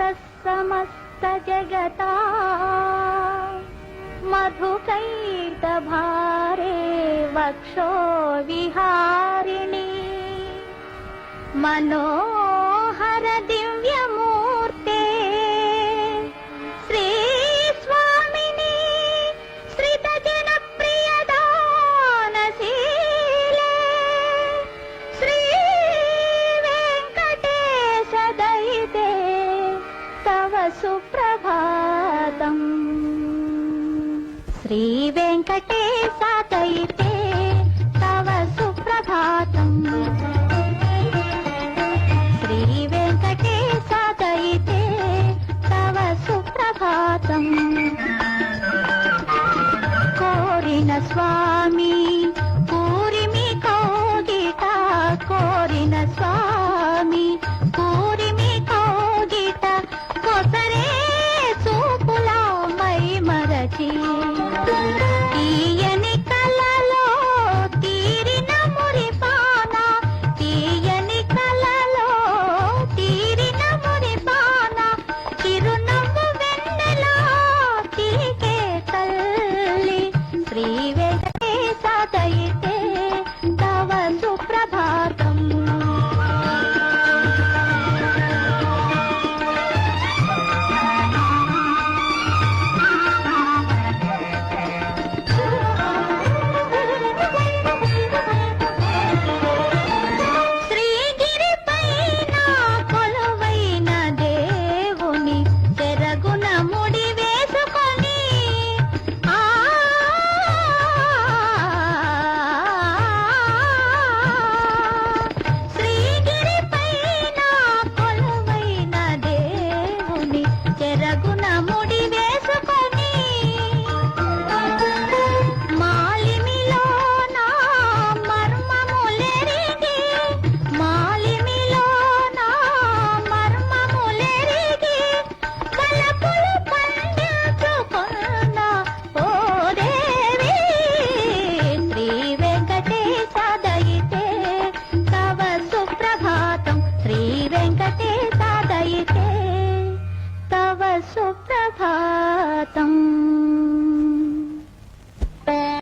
मातः समस्तजगता मधुकैटभारे वक्षो विहारिणि मनोहर दिव्यमूर्ते సుప్రభాతం. శ్రీ వెంకటేశాతైతే తవ సుప్రభాతం. శ్రీ వెంకటేశాతైతే తవ సుప్రభాతం. కోరిన తాతయ్య సుప్రభాతం.